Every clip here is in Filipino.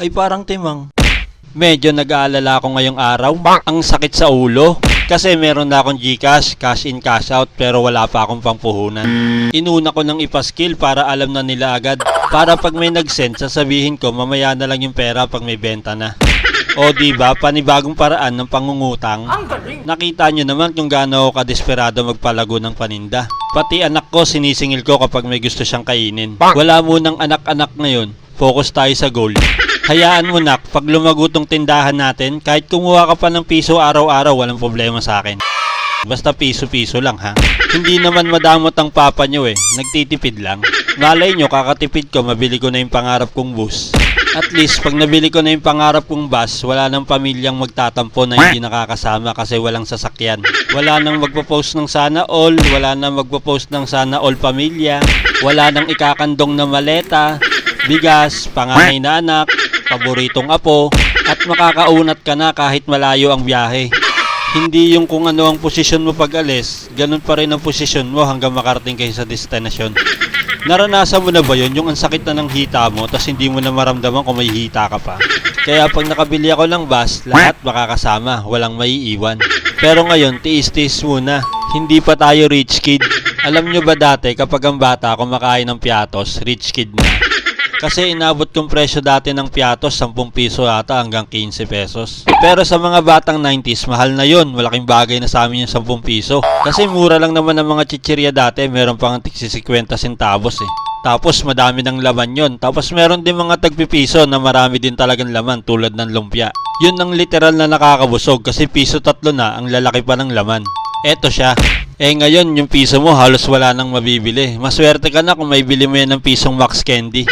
ay parang timang. Medyo nag-aalala ako ngayong araw. Ang sakit sa ulo. Kasi meron na akong Gcash, cash in, cash out, pero wala pa akong pangpuhunan. Inuna ko ng ipaskill para alam na nila agad. Para pag may nag-send, sasabihin ko mamaya na lang yung pera pag may benta na. O di ba panibagong paraan ng pangungutang. Nakita nyo naman kung gaano ako kadesperado magpalago ng paninda. Pati anak ko sinisingil ko kapag may gusto siyang kainin. Wala munang anak-anak ngayon. Focus tayo sa goal. Hayaan mo nak, pag lumago tong tindahan natin, kahit kumuha ka pa ng piso araw-araw, walang problema sa akin. Basta piso-piso lang ha. Hindi naman madamot ang papa nyo eh. Nagtitipid lang. Malay nyo, kakatipid ko, mabili ko na yung pangarap kong bus. At least, pag nabili ko na yung pangarap kong bus, wala nang pamilyang magtatampo na hindi nakakasama kasi walang sasakyan. Wala nang magpo-post ng sana all, wala nang magpo-post ng sana all pamilya, wala nang ikakandong na maleta, bigas, panganay na anak, paboritong apo, at makakaunat ka na kahit malayo ang biyahe. Hindi yung kung ano ang posisyon mo pag alis, ganun pa rin ang posisyon mo hanggang makarating kayo sa destinasyon. Naranasan mo na ba yun, yung ang sakit na ng hita mo, tapos hindi mo na maramdaman kung may hita ka pa? Kaya pag nakabili ako ng bus, lahat makakasama, walang maiiwan. Pero ngayon, tiis-tiis muna. Hindi pa tayo rich kid. Alam nyo ba dati, kapag ang bata kumakain ng piatos, rich kid na? Kasi inabot kong presyo dati ng piatos, 10 piso ata hanggang 15 pesos. Pero sa mga batang 90s, mahal na yon. Malaking bagay na sa amin yung 10 piso. Kasi mura lang naman ang mga chichirya dati, meron pang tigsi 50 centavos eh. Tapos madami ng laman yon. Tapos meron din mga tagpipiso na marami din talagang laman tulad ng lumpia. Yun ang literal na nakakabusog kasi piso tatlo na ang lalaki pa ng laman. Eto siya. Eh ngayon, yung piso mo halos wala nang mabibili. Maswerte ka na kung may bili mo yan ng pisong Max Candy.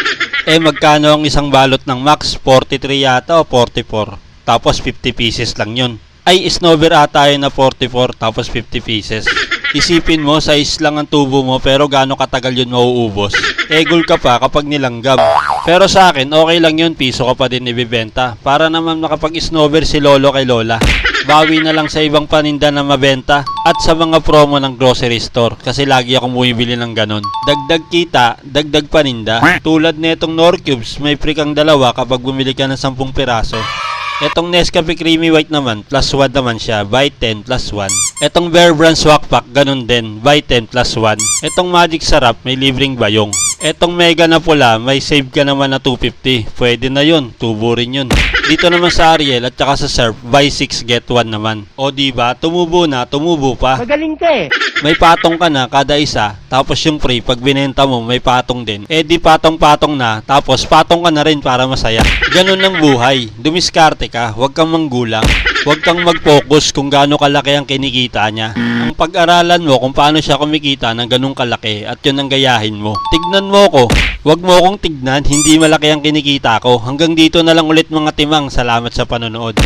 Eh magkano ang isang balot ng Max? 43 yata o 44? Tapos 50 pieces lang yun. Ay, snowber ata yun na 44 tapos 50 pieces. Isipin mo, size lang ang tubo mo pero gaano katagal yun mauubos. Egol ka pa kapag nilanggam. Pero sa akin, okay lang yun, piso ka pa din ibibenta. Para naman makapag-snowber si Lolo kay Lola. Bawi na lang sa ibang paninda na mabenta at sa mga promo ng grocery store kasi lagi akong bumibili ng ganon. Dagdag kita, dagdag paninda. Tulad nitong Nor Cubes, may free kang dalawa kapag bumili ka ng 10 piraso. Etong Nescafe Creamy White naman, plus 1 naman siya, buy 10 plus 1. Etong Bear Brand Swak Pack, ganun din, buy 10 plus 1. Etong Magic Sarap, may libreng bayong. Etong Mega na pula, may save ka naman na 250. Pwede na yun, tubo rin yun. Dito naman sa Ariel at saka sa Surf, buy 6 get 1 naman. O di ba, tumubo na, tumubo pa. Magaling ka eh. May patong ka na kada isa, tapos yung free, pag binenta mo, may patong din. Eh di patong-patong na, tapos patong ka na rin para masaya. Ganun ang buhay. Dumiskarte ka, huwag kang manggulang. Huwag kang mag-focus kung gaano kalaki ang kinikita niya. Ang pag-aralan mo kung paano siya kumikita ng ganung kalaki at yun ang gayahin mo. Tignan mo ko. Huwag mo akong tignan, hindi malaki ang kinikita ko. Hanggang dito na lang ulit mga timang. Salamat sa panonood.